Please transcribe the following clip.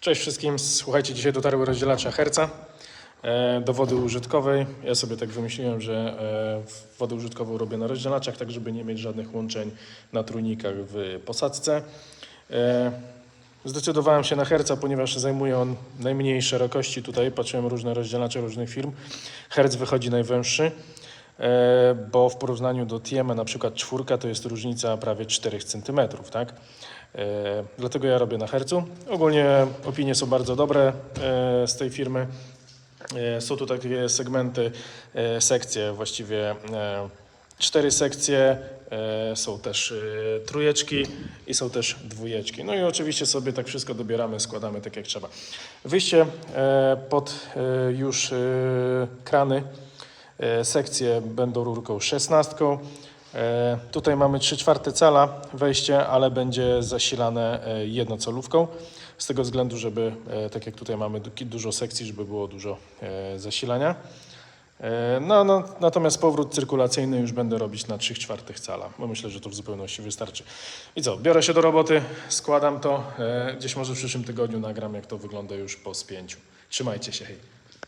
Cześć wszystkim, słuchajcie, dzisiaj dotarły rozdzielacze herca e, do wody użytkowej. Ja sobie tak wymyśliłem, że e, wodę użytkową robię na rozdzielaczach, tak żeby nie mieć żadnych łączeń na trójnikach w posadzce. E, Zdecydowałem się na herca, ponieważ zajmuje on najmniej szerokości. Tutaj patrzyłem różne rozdzielacze różnych firm. Herc wychodzi najwęższy, bo w porównaniu do Tiema na przykład czwórka to jest różnica prawie 4 cm, tak? E, Dlatego ja robię na hercu. Ogólnie opinie są bardzo dobre e, z tej firmy. E, Są tu takie segmenty, e, sekcje, właściwie e, cztery sekcje, e, są też e, trójeczki i są też dwójeczki. No i oczywiście sobie tak wszystko dobieramy, składamy tak jak trzeba. Wyjście e, pod e, już e, krany, e, sekcje będą rurką 16. E, Tutaj mamy 3 czwarte cala wejście, ale będzie zasilane e, jednocelówką. Z tego względu, żeby, e, tak jak tutaj mamy du- dużo sekcji, żeby było dużo e, zasilania. E, No, no, natomiast powrót cyrkulacyjny już będę robić na 3 czwartych cala, bo myślę, że to w zupełności wystarczy. I co, biorę się do roboty, składam to, e, gdzieś może w przyszłym tygodniu nagram, jak to wygląda już po spięciu. Trzymajcie się, hej.